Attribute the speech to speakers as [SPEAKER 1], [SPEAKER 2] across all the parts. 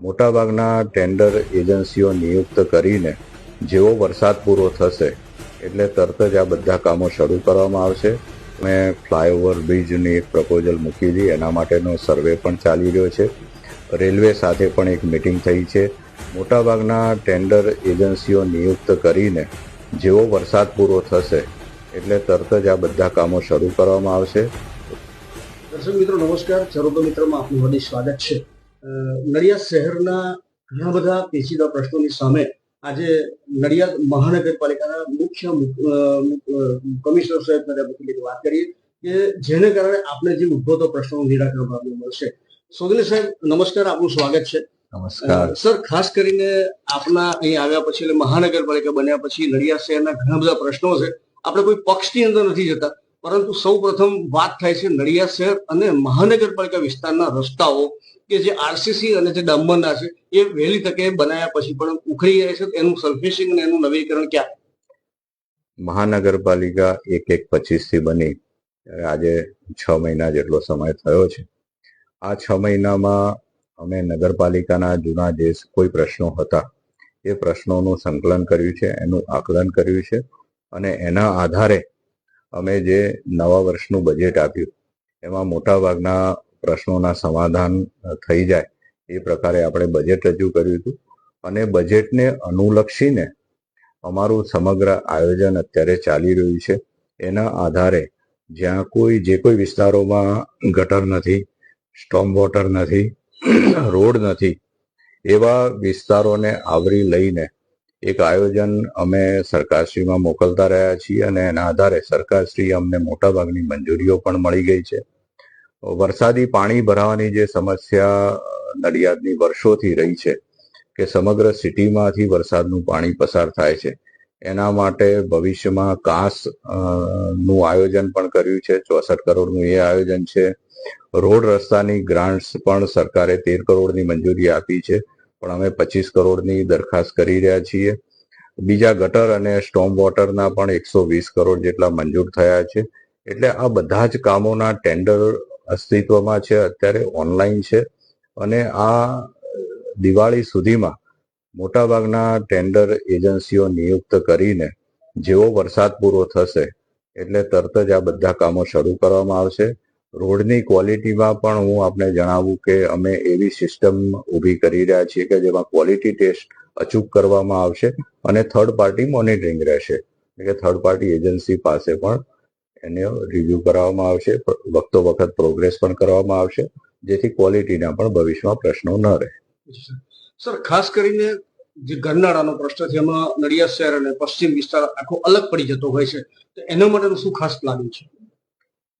[SPEAKER 1] મોટાભાગના ટેન્ડર એજન્સીઓ નિયુક્ત કરીને જેવો વરસાદ પૂરો થશે, એટલે તરત જ આ બધા કામો શરૂ કરવામાં આવશે. મેં ફ્લાયઓવર બ્રિજની એક પ્રપોઝલ મૂકી હતી, એના માટેનો સર્વે પણ ચાલી રહ્યો છે. રેલવે સાથે પણ એક મિટિંગ થઈ છે. મોટાભાગના ટેન્ડર એજન્સીઓ નિયુક્ત કરીને જેવો વરસાદ પૂરો થશે, એટલે તરત જ આ બધા કામો શરૂ કરવામાં આવશે.
[SPEAKER 2] દર્શક મિત્રો, નમસ્કાર. ચરોતો મિત્રમાં આપનું હાર્દિક સ્વાગત છે. નડિયાદ શહેરના ઘણા બધા પેચીદા પ્રશ્નોની સામે આજે નડિયાદ મહાનગરપાલિકાના મુખ્ય કમિશનર સાહેબ સાથે આપણે વાત કરીએ કે જેને કારણે આપણે જે ઉદ્ભવતો પ્રશ્નોનું નિરાકરણ આપવું મળશે. સોગલી સાહેબ નમસ્કાર આપનું સ્વાગત છે.
[SPEAKER 1] નમસ્કાર.
[SPEAKER 2] સર ખાસ કરીને આપના અહીં આવ્યા પછી એટલે મહાનગરપાલિકા બન્યા પછી નડિયાદ શહેરના ઘણા બધા પ્રશ્નો છે. આપણે કોઈ પક્ષની અંદર નથી જતા. પરંતુ સૌ પ્રથમ વાત થાય છે નડિયાદ શહેર અને મહાનગરપાલિકા વિસ્તારના રસ્તાઓ કે જે આરસીસી અને જે ડામરના છે, એ વહેલી તકે બનાવ્યા પછી પણ ઉખડી જાય છે. એનું સર્ફેસિંગ અને એનું નવીકરણ ક્યાં?
[SPEAKER 1] મહાનગરપાલિકા એક એક પચીસથી બની આજે છ મહિના જેટલો સમય થયો છે. આ છ મહિનામાં અમે નગરપાલિકાના જૂના જે કોઈ પ્રશ્નો હતા, એ પ્રશ્નોનું સંકલન કર્યું છે, એનું આકલન કર્યું છે અને એના આધારે અમે જે નવા વર્ષનું બજેટ આપ્યું, એમાં મોટાભાગના પ્રશ્નોના સમાધાન થઈ જાય એ પ્રકારે આપણે બજેટ રજૂ કર્યું હતું. અને બજેટને અનુલક્ષીને અમારું સમગ્ર આયોજન અત્યારે ચાલી રહ્યું છે. એના આધારે જ્યાં કોઈ, જે કોઈ વિસ્તારોમાં ગટર નથી સ્ટોમ વોટર નથી રોડ નથી, એવા વિસ્તારોને આવરી લઈને એક આયોજન અમે સરકારશ્રીમાં મોકલતા રહ્યા છીએ અને એના આધારે સરકારશ્રી અમને મોટાભાગની મંજૂરીઓ પણ મળી ગઈ છે. વરસાદી પાણી ભરાવાની જે સમસ્યા, નડિયાદની વર્ષોથી રહી છે કે સમગ્ર સિટીમાંથી વરસાદનું પાણી પસાર થાય છે. એના માટે ભવિષ્યમાં કાસનું આયોજન પણ કર્યું છે. ચોસઠ કરોડનું એ આયોજન છે. રોડ રસ્તાની ગ્રાન્ટ્સ પણ સરકારે તેર કરોડની મંજૂરી આપી છે. પણ અમે પચીસ કરોડની દરખાસ્ત કરી રહ્યા છીએ. બીજા ગટર અને સ્ટોમ વોટરના પણ એકસો વીસ કરોડ જેટલા મંજૂર થયા છે. એટલે આ બધા જ કામોના ટેન્ડર અસ્તિત્વમાં છે, અત્યારે ઓનલાઈન છે. અને આ દિવાળી સુધીમાં મોટાભાગના ટેન્ડર એજન્સીઓ નિયુક્ત કરીને જેવો વરસાદ પૂરો થશે, એટલે તરત જ આ બધા કામો શરૂ કરવામાં આવશે. રોડની ક્વોલિટીમાં પણ હું આપને જણાવું કે અમે એવી સિસ્ટમ ઊભી કરી રહ્યા છીએ કે જેમાં ક્વોલિટી ટેસ્ટ અચૂક કરવામાં આવશે અને થર્ડ પાર્ટી મોનિટરિંગ રહેશે. એટલે કે થર્ડ પાર્ટી એજન્સી પાસે પણ એને રિવ્યૂ કરાવવામાં આવશે, વખતો વખત પ્રોગ્રેસ પણ કરવામાં આવશે, જેથી ક્વોલિટીના પણ ભવિષ્યમાં પ્રશ્નો ન રહે.
[SPEAKER 2] સર. ખાસ કરીને જે ગરનાળાનો પ્રશ્ન છે, એમાં નડિયાદ શહેર અને પશ્ચિમ વિસ્તાર આખો અલગ પડી જતો હોય છે. તો એના માટેનું શું ખાસ પ્લાનિંગ છે?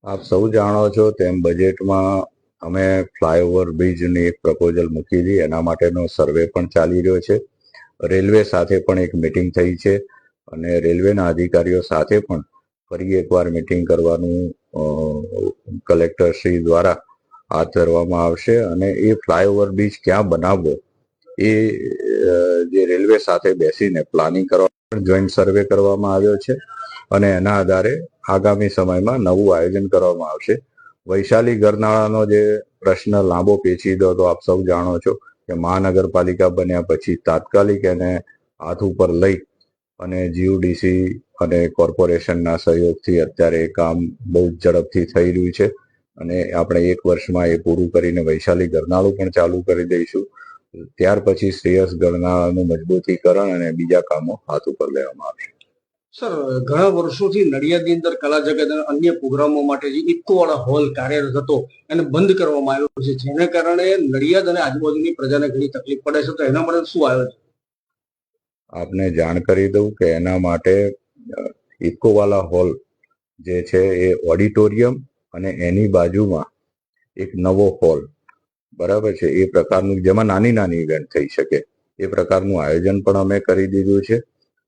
[SPEAKER 1] આપ સૌ જાણો છો તેમ બજેટમાં અમે ફ્લાયઓવર બ્રિજની એક પ્રપોઝલ મૂકી હતી. એના માટેનો સર્વે પણ ચાલી રહ્યો છે. રેલવે સાથે પણ એક મિટિંગ થઈ છે અને રેલવેના અધિકારીઓ સાથે પણ ફરી એકવાર મિટિંગ કરવાનું કલેક્ટરશ્રી દ્વારા હાથ ધરવામાં આવશે અને એ ફ્લાયઓવર બ્રિજ ક્યાં બનાવવો એ જે રેલવે સાથે બેસીને પ્લાનિંગ કરવા જોઈન્ટ સર્વે કરવામાં આવ્યો છે. અને એના આધારે આગામી સમયમાં નવું આયોજન કરવામાં આવશે. વૈશાલી ગરનાળાનો જે પ્રશ્ન લાંબો પેચીદો તો આપ સૌ જાણો છો કે મહાનગરપાલિકા બન્યા પછી તાત્કાલિક એને હાથ ઉપર લઈ અને જીયુડીસી અને કોર્પોરેશનના સહયોગથી અત્યારે એ કામ બહુ ઝડપથી થઈ રહ્યું છે. અને આપણે એક વર્ષમાં એ પૂરું કરીને વૈશાલી ગરનાળું પણ ચાલુ કરી દઈશું. ત્યાર પછી શ્રેયસ ગરનાળાનું મજબૂતીકરણ અને બીજા કામો હાથ ઉપર લેવામાં આવશે.
[SPEAKER 2] સર, ઘણા વર્ષોથી નડિયાદની અંદર કલા જગત અને અન્ય પ્રોગ્રામો માટે જે ઇકોવાળા હોલ કાર્યરત હતો, એને બંધ કરવામાં આવ્યો છે. જેને કારણે નડિયાદ અને આજુબાજુની પ્રજાને ઘણી તકલીફ પડે છે. તો એના માટે શું આયોજન
[SPEAKER 1] આપને જાણ કરી દઉં કે એના માટે ઇકોવાલા હોલ જે છે એ ઓડિટોરિયમ અને એની બાજુમાં એક નવો હોલ, બરાબર છે? એ પ્રકારનું, જેમાં નાની નાની ઇવેન્ટ થઈ શકે. એ પ્રકારનું આયોજન પણ અમે કરી દીધું છે.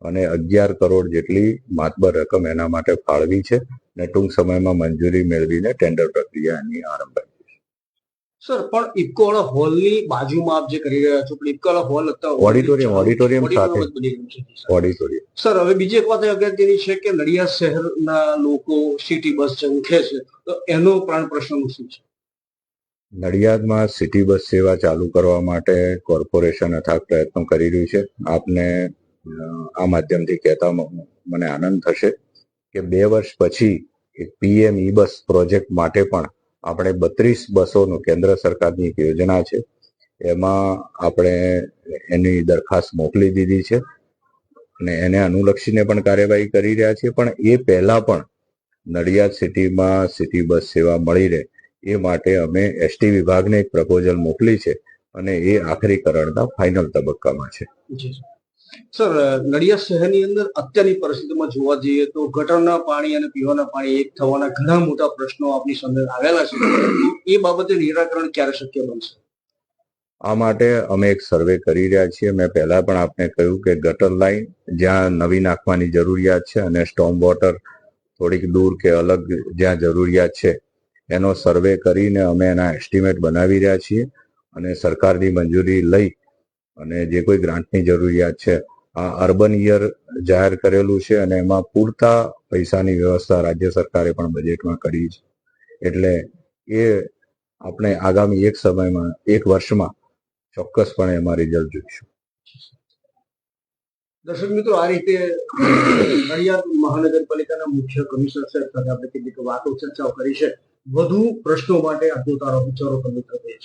[SPEAKER 1] અને અગિયાર કરોડ જેટલી માતબર રકમ એના માટે ફાળવી છે અને ટૂંક સમયમાં મંજૂરી મેળવીને ટેન્ડર પ્રક્રિયાની આરંભ
[SPEAKER 2] સર પણ ઇકોવાળા હોલની બાજુમાં આપ જે કરી રહ્યા છો પણ ઇકોવાળા હોલ અત્યારે
[SPEAKER 1] ઓડિટોરિયમ ઓડિટોરિયમ સાથે.
[SPEAKER 2] ઓડિટોરિયમ છે. સર. હવે બીજી એક વાત અગત્યની છે કે નડિયાદ શહેરના લોકો સિટી બસ ઉઠે છે તો એનો પ્રાણ પ્રશ્ન શું છે?
[SPEAKER 1] નડિયાદમાં સિટી બસ સેવા ચાલુ કરવા માટે કોર્પોરેશન અથાગ પ્રયત્નો કરી રહ્યું છે. આપને આ માધ્યમથી કહેતા મને આનંદ થશે કે બે વર્ષ પછી એક પીએમ ઈ બસ પ્રોજેક્ટ માટે પણ આપણે બત્રીસ બસોનું કેન્દ્ર સરકારની એક યોજના છે. એમાં આપણે એની દરખાસ્ત મોકલી દીધી છે અને એને અનુલક્ષીને પણ કાર્યવાહી કરી રહ્યા છીએ પણ એ પહેલા પણ નડિયાદ સિટીમાં સિટી બસ સેવા મળી રહે એ માટે અમે એસટી વિભાગને એક પ્રપોઝલ મોકલી છે અને એ આખરીકરણના ફાઇનલ તબક્કામાં છે.
[SPEAKER 2] સર. નડિયાદ શહેરની અંદર અત્યારની પરિસ્થિતિમાં જોવા જઈએ તો ગટરના પાણી અને પીવાના પાણી એક થવાના ઘણા મોટા પ્રશ્નો આપની સામે આવેલા છે એ બાબતે નિરાકરણ ક્યારે શક્ય બનશે
[SPEAKER 1] આ માટે અમે એક સર્વે કરી રહ્યા છીએ મેં પહેલા પણ આપને કહ્યું કે ગટર લાઈન જ્યાં નવી નાખવાની જરૂરિયાત છે અને સ્ટોમ વોટર થોડીક દૂર કે અલગ જ્યાં જરૂરિયાત છે, એનો સર્વે કરીને અમે એના એસ્ટિમેટ બનાવી રહ્યા છીએ અને સરકારની મંજૂરી લઈ અને જે કોઈ ગ્રાન્ટની જરૂરિયાત છે, આ અર્બન યર જાહેર કરેલું છે અને એમાં પૂરતા પૈસાની વ્યવસ્થા રાજ્ય સરકારે પણ બજેટમાં કરી છે. એટલે એ આપણે આગામી એક સમયમાં, એક વર્ષમાં ચોક્કસપણે એમાં રિઝલ્ટ જોઈશું.
[SPEAKER 2] દર્શક મિત્રો, આ રીતે નડિયાદ મહાનગરપાલિકાના મુખ્ય કમિશનર સાહેબ સાથે આપણે કેટલીક વાતો, ચર્ચાઓ કરી છે. વધુ પ્રશ્નો માટે આ જોતા વિચારો મિત્રો છે.